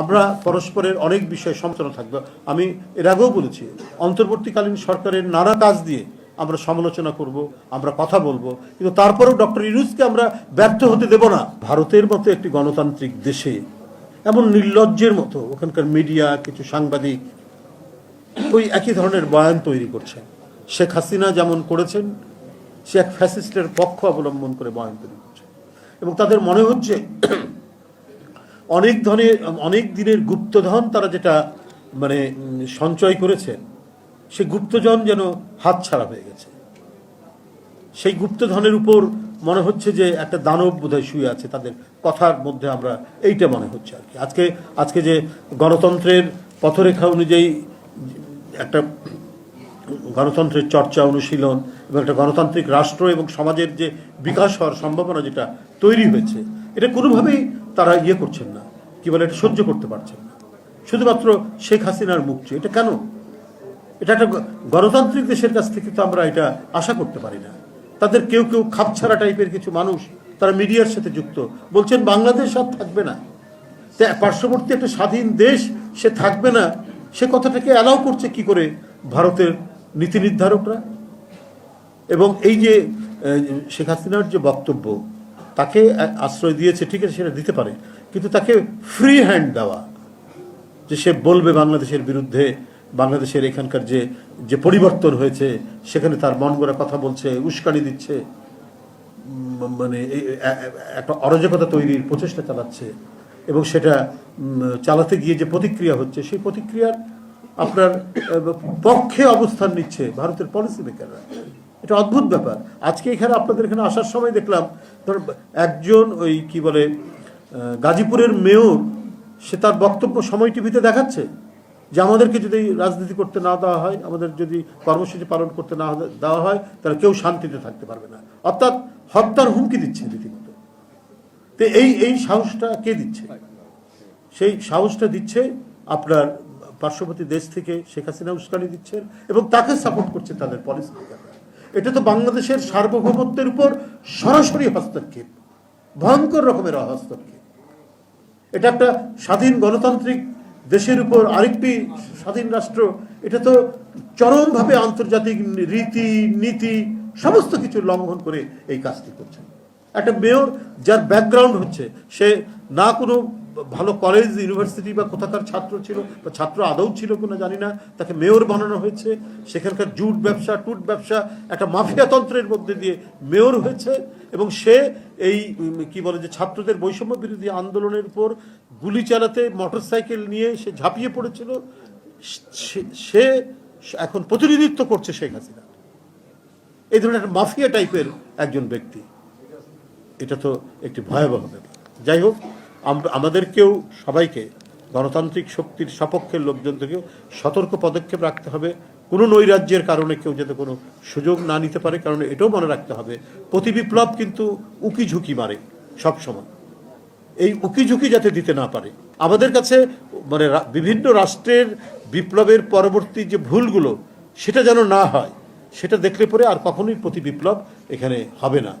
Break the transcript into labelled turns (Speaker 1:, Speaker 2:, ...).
Speaker 1: আমরা পরস্পরের অনেক বিষয়ে সমালোচনা থাকবে। আমি এর আগেও বলেছি, অন্তর্বর্তীকালীন সরকারের নানা কাজ দিয়ে আমরা সমালোচনা করব, আমরা কথা বলব, কিন্তু তারপরেও ডক্টর ইউনুসকে আমরা ব্যর্থ হতে দেব না। ভারতের মতো একটি গণতান্ত্রিক দেশে, এমন নির্লজ্জের মতো ওখানকার মিডিয়া, কিছু সাংবাদিক, ওই একই ধরনের বয়ান তৈরি করছেন। শেখ হাসিনা যেমন করেছেন, সে এক ফ্যাসিস্টের পক্ষ অবলম্বন করে বয়ান তৈরি করছে এবং তাদের মনে হচ্ছে অনেক ধরনের অনেক দিনের গুপ্তধন তারা যেটা মানে সঞ্চয় করেছেন সে গুপ্তধন যেন হাতছাড়া হয়ে গেছে। সেই গুপ্তধনের উপর মনে হচ্ছে যে একটা দানব বোধহয় শুয়ে আছে, তাদের কথার মধ্যে আমরা, এইটা মনে হচ্ছে আর কি। আজকে আজকে যে গণতন্ত্রের পথরেখা অনুযায়ী একটা গণতন্ত্রের চর্চা অনুশীলন এবং একটা গণতান্ত্রিক রাষ্ট্র এবং সমাজের যে বিকাশ হওয়ার সম্ভাবনা যেটা তৈরি হয়েছে, এটা কোনোভাবেই তারা ইয়ে করছেন না। কি বলে, এটা সহ্য করতে পারছেন না। শুধুমাত্র শেখ হাসিনার মুক্তি এটা কেন? এটা একটা গণতান্ত্রিক দেশের কাছ থেকে তো আমরা এটা আশা করতে পারি না। তাদের কেউ কেউ খাপছাড়া টাইপের কিছু মানুষ তারা মিডিয়ার সাথে যুক্ত। বলছেন বাংলাদেশ আর থাকবে না। পার্শ্ববর্তী একটা স্বাধীন দেশ, সে থাকবে না। সে কথাটাকে অ্যালাউ করছে কি করে ভারতের নীতি নির্ধারকরা? এবং এই যে শেখ হাসিনার যে বক্তব্য তাকে আশ্রয় দিয়েছে, ঠিক আছে, সেটা দিতে পারে। কিন্তু তাকে ফ্রি হ্যান্ড দেওয়া, যে সে বলবে বাংলাদেশের বিরুদ্ধে, বাংলাদেশের এখানকার যে যে পরিবর্তন হয়েছে, সেখানে তার মন গড়া কথা বলছে, উস্কানি দিচ্ছে মানে একটা অরাজকতা তৈরির প্রচেষ্টা চালাচ্ছে, এবং সেটা চালাতে গিয়ে যে প্রতিক্রিয়া হচ্ছে, সেই প্রতিক্রিয়ার আপনার পক্ষে অবস্থান নিচ্ছে ভারতের পলিসি মেকাররা এটা অদ্ভুত ব্যাপার। আজকে এখানে আপনাদের এখানে আসার সময় দেখলাম ধর একজন ওই কি বলে গাজীপুরের মেয়র, সে তার বক্তব্য সময় টিভিতে দেখাচ্ছে যে আমাদেরকে যদি রাজনীতি করতে না দেওয়া হয়, আমাদের যদি কর্মসূচি পালন করতে না দেওয়া হয়, তাহলে কেউ শান্তিতে থাকতে পারবে না। অর্থাৎ হত্যার হুমকি দিচ্ছে রীতিমতো। তো এই এই সাহসটা কে দিচ্ছে? সেই সাহসটা দিচ্ছে আপনার পার্শ্ববর্তী দেশ থেকে শেখ হাসিনা উস্কানি দিচ্ছেন এবং তাকে সাপোর্ট করছে তাদের পলিসি এটা তো বাংলাদেশের সার্বভৌমত্বের উপর সরাসরি হস্তক্ষেপ। ভয়ঙ্কর রকমের হস্তক্ষেপ। এটা একটা স্বাধীন গণতান্ত্রিক দেশের উপর আরেকটি স্বাধীন রাষ্ট্র, এটা তো চরমভাবে আন্তর্জাতিক রীতি, নীতি, সমস্ত কিছু লঙ্ঘন করে এই কাজটি করছে। একটা মেয়র যার ব্যাকগ্রাউন্ড হচ্ছে, সে না কোনো ভালো কলেজ ইউনিভার্সিটি বা কোথাকার ছাত্র ছিল বা ছাত্র আদৌ ছিল কিনা জানি না, তাকে মেয়র বানানো হয়েছে। সেখানকার জুট ব্যবসা, টুট ব্যবসা একটা মাফিয়াতন্ত্রের মধ্যে দিয়ে মেয়র হয়েছে এবং সে এই কি বলে যে ছাত্রদের বৈষম্য বিরোধী আন্দোলনের উপর গুলি চালাতে মোটরসাইকেল নিয়ে সে ঝাঁপিয়ে পড়েছিল। সে- এখন প্রতিনিধিত্ব করছে শেখ হাসিনা। এই ধরনের একটা মাফিয়া টাইপের একজন ব্যক্তি। এটা তো একটি ভয়াবহ ব্যাপার। যাই হোক আমাদেরকেও সবাইকে গণতান্ত্রিক শক্তির সপক্ষের লোকজন থেকেও সতর্ক পদক্ষেপ রাখতে হবে। কোনো নৈরাজ্যের কারণে কেউ যাতে কোনো সুযোগ না নিতে পারে, কারণ এটাও মনে রাখতে হবে, প্রতি বিপ্লব কিন্তু উকি ঝুঁকি মারে সবসময় এই উকি ঝুঁকি যাতে দিতে না পারে। আমাদের কাছে মানে বিভিন্ন রাষ্ট্রের বিপ্লবের পরবর্তী যে ভুলগুলো, সেটা যেন না হয়, সেটা দেখলে পরে আর কখনোই প্রতি বিপ্লব এখানে হবে না।